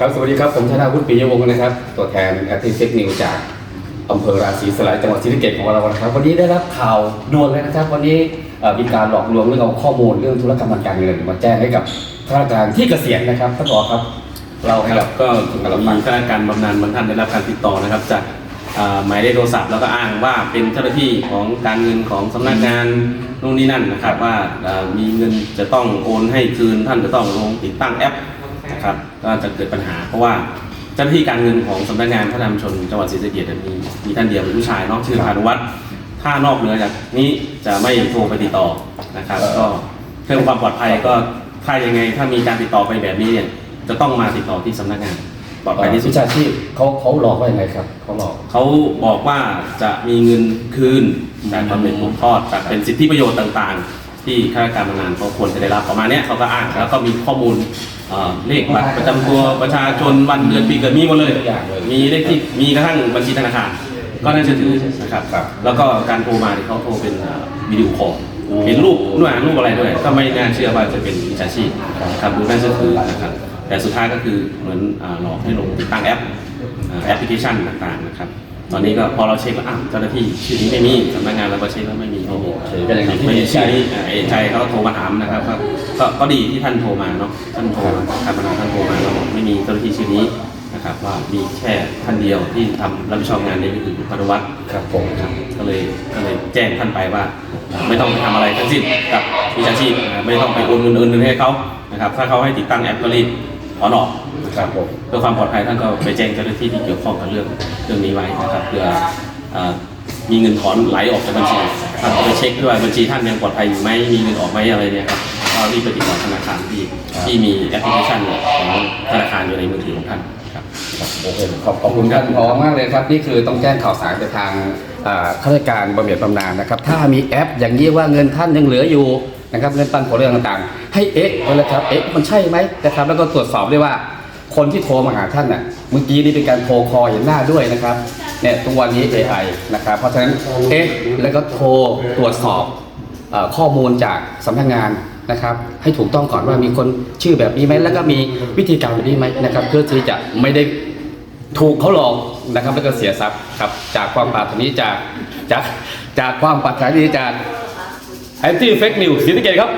ครับสวัสดีครับ ผมธนาวุฒิปิยวงศ์นะครับ ตัวแทนแอตติเฟกนิวจากอำเภอราศีสลายจังหวัดศรีสะเกษของเรานะครับ วันนี้ได้รับข่าวด่วนเลยนะครับ วันนี้มีการหลอกลวงเรื่องเอาข้อมูลเรื่องธุรกรรมทางการเงินมาแจ้งให้กับข้าราชการที่เกษียณนะครับท่านผอครับ เราให้คกัรับก็คุณกำมีข้าราชการบำนาญบางท่านได้รับการติดต่อนะครับ จากหมายเลขโทรศัพท์แล้วก็อ้างว่าเป็นเจ้าหน้าที่ของการเงินของสำนักงานนู่นนี่นั่นนะครับ ว่ามีเงินจะต้องโอนให้คืนท่านจะต้องลงติดตั้งแอป นะครับก็จะเกิดปัญหาเพราะว่าเจ้าหน้าที่การเงินของสำนักงานพระนำชนจังหวัดศรีสะเกษมีมีท่านเดียวเป็นผู้ชายเนอกชื่อพานุวัฒน์ถ้านอกเหนือจากนี้จะไม่โทรไปติดต่อนะครับ ก็เพิ่มความปลอดภัยก็ถ้ายังไงถ้ามีการติดต่อไปแบบนี้เนี่ยจะต้องมาติดต่อที่สำนักงานปลอดภัยที่สุด วิชาชีพเขาเขาหลอกว่าอย่างไรครับเขาหลอก เขาบอกว่าจะมีเงินคืนจากบำเหน็จตกทอดจากเป็นสิทธิประโยชน์ต่างๆ ที่ข้าราชการบำนาญเขาควรจะได้รับประมาณเนี้ยเขาก็อ้างแล้วก็มีข้อมูลเอ่อเลขบัตรประจำตัวประชาชนวันเดือนปีเกิดมีหมดเลยทุกอย่างเลยมีเลขที่มีกระทั่งบัญชีธนาคาร ก็น่าจะถือนะครับ ครับ แล้วก็การโทรมาเนี่ยเขาโทรเป็นเอ่อวิดีโอคอลโอ้เห็นรูปด้วยรูปอะไรด้วย ก็ไม่น่าเชื่อว่าจะเป็นมิจฉาชีพนะครับดูน่าเชื่อถือนะครับแต่สุดท้ายก็คือเหมือนอ่าหลอกให้ลงติดตั้งแอปอ่าแอปพลิเคชันต่างๆนะครับ ตอนนี้ก็พอเราเช็คแล้วอะเจ้าหน้าที่ชื่อนี้ไม่มีสำนักงานเราก็เช็คแล้วไม่มีไม่มีโอเคก็อย่างนี้ที่ไม่มีเอกใจชื่อนี้อ่าเอกใจเขาก็โทรมาถามนะครับว่าก็ก็ดีที่ท่านโทรมาเนาะท่านโทรมาท่านประธานท่านโทรมาแล้วบอกไม่มีเจ้าหน้าที่ชื่อนี้นะครับว่ามีแค่ท่านเดียวที่ทำรับผิดชอบงานนี้ก็คือคุณพานุวัฒน์ครับผม ครับก็เลยก็เลยแจ้งท่านไปว่าไม่ต้องไปทำอะไรทั้งสิ้นกับวิชาชีพนะไม่ต้องไปโอนเงินโอนเงินให้เขานะครับถ้าเขาให้ติดตั้งแอปก็รีบ ถอนออกนะคครัรับบผมเพื่อความปลอดภัยท่านก็ไปแจ้งเจ้าหน้าที่ที่เกี่ยวข้องกับเรื่องเรื่องนี้ไว้นะครับเพื่อเอ่อมีเงินถอนไหลออกจากบัญชีท่านก็ไปเช็คด้วยบัญชีท่านยังปลอดภัยอยู่ไหมมีเงินออกไหมอะไรเนี่ยครับก็รีบไปติดต่อธนาคารที่ที่มีแอปพลิเคชันของธนาคารอยู่ในมือถือของท่านครับครับโอเคขอบขอบคุณท่านผอมากเลยครับนี่คือต้องแจ้งข่าวสารไปทางอ่าข้าราชการบำเหน็จบำนาญนะครับ ถ้ามีแอปอย่างนี้ว่าเงินท่านยังเหลืออยู่ นะครับเงินปันผลเรื่องต่างๆ ให้เอ๊ะไว้เลยครับเอ๊ะมันใช่ไหมนะครับแล้วก็ตรวจสอบด้วยว่าคนที่โทรมาหาท่านน่ะเมื่อกี้นี่เป็นการโทรคอลเห็นหน้าด้วยนะครับเนี่ยทุกวันนี้ AI นะครับเพราะฉะนั้นเอ๊ะแล้วก็โทรตรวจสอบอข้อมูลจากสำนักงานนะครับ ให้ถูกต้องก่อนว่ามีคนชื่อแบบนี้ไหมแล้วก็มีวิธีการแบบนี้ไหมนะครับ เพื่อที่จะไม่ได้ถูกเขาหลอกนะครับแล้วก็เสียทรัพย์ครับจากความปรารถนานี้จากจากจากความปรารถนานี้จาก แอนตี้เฟกนิวสีสะเกตครับ